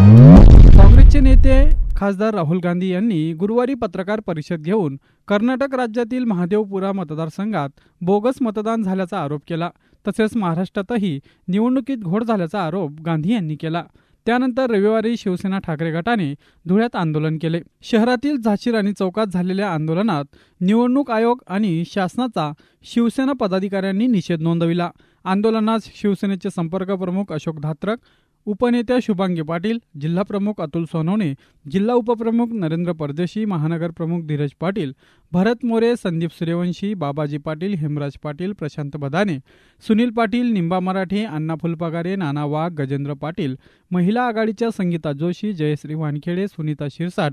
काँग्रेसचे नेते खासदार राहुल गांधी यांनी गुरुवारी पत्रकार परिषद घेऊन कर्नाटक राज्यातील महादेवपुरा मतदारसंघात बोगस मतदान झाल्याचा आरोप केला. तसेच महाराष्ट्रातही निवडणुकीत घोड झाल्याचा आरोप गांधी यांनी केला. त्यानंतर रविवारी शिवसेना ठाकरे गटाने धुळ्यात आंदोलन केले. शहरातील झाशीर आणि चौकात झालेल्या आंदोलनात निवडणूक आयोग आणि शासनाचा शिवसेना पदाधिकाऱ्यांनी निषेध नोंदविला. आंदोलनास शिवसेनेचे संपर्क प्रमुख अशोक धात्रक उपनेत्या शुभांगी पाटील जिल्हा प्रमुख अतुल सोनवणे जिल्हा उपप्रमुख नरेंद्र परदेशी महानगर प्रमुख धीरज पाटील भरत मोरे संदीप सूर्यवंशी बाबाजी पाटील हेमराज पाटील प्रशांत बदाने सुनील पाटील निंबा मराठे अण्णा फुलपगारे नाना वाघ गजेंद्र पाटील महिला आघाडीच्या संगीता जोशी जयश्री वानखेडे सुनीता शिरसाट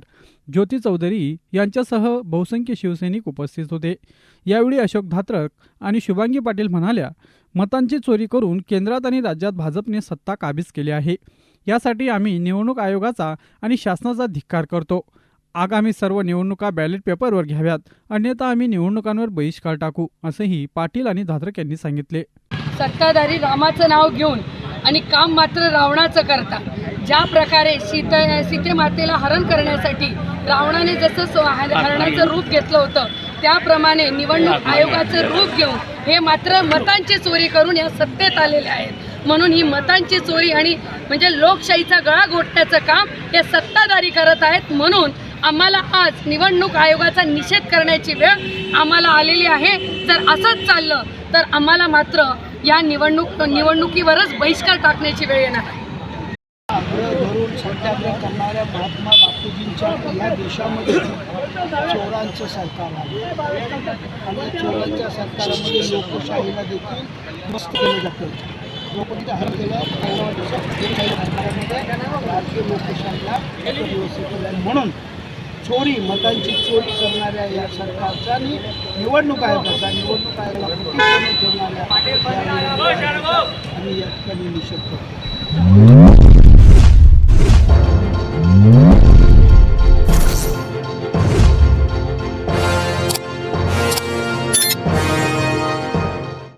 ज्योती चौधरी यांच्यासह बहुसंख्य शिवसैनिक उपस्थित होते. यावेळी अशोक धात्रक आणि शुभांगी पाटील म्हणाल्या मतांची चोरी करून केंद्रात आणि राज्यात भाजपने सत्ता काबीज केली आहे. यासाठी आम्ही निवडणूक आयोगाचा आणि शासनाचा धिक्कार करतो. आगामी सर्व निवडणुका बॅलेट पेपरवर घ्याव्यात. अन्यथा आम्ही निवडणुकांवर बहिष्कार टाकू असंही पाटील आणि धात्रक यांनी सांगितले. सत्ताधारी रामाचं नाव घेऊन आणि काम मात्र रावणाचं करता. ज्या प्रकारे सीता सीतेमातेला हरण करण्यासाठी रावणाने जसं हरणाचं रूप घेतलं होतं त्याप्रमाणे निवडणूक आयोगाचं रूप घेऊन हे मात्र मतांची चोरी करून या सत्तेत आलेले आहेत. म्हणून ही मतांची चोरी आणि म्हणजे लोकशाहीचा गळा घोटण्याचं काम हे सत्ताधारी करत आहेत. म्हणून आम्हाला आज निवडणूक आयोगाचा निषेध करण्याची वेळ आम्हाला आलेली आहे. जर असंच चाललं तर आम्हाला मात्र या निवडणूक निवडणुकीवरच बहिष्कार टाकण्याची वेळ येणार आहे. करणाऱ्या महात्मा बापूजींच्या देशामध्ये चोरांचं सरकार आहे. आणि चोरांच्या लोकशाहीला देखील मस्त केलं जातं. लोकशाही हर भारतीय लोकशाहीला म्हणून चोरी मतांची चोरी करणाऱ्या या सरकारचा आणि निवडणूक आयोगाचा निवडणूक आयोगाला प्रतिबंध ठेवणाऱ्या आणि निवडणूक या ठिकाणी निषेध करतो.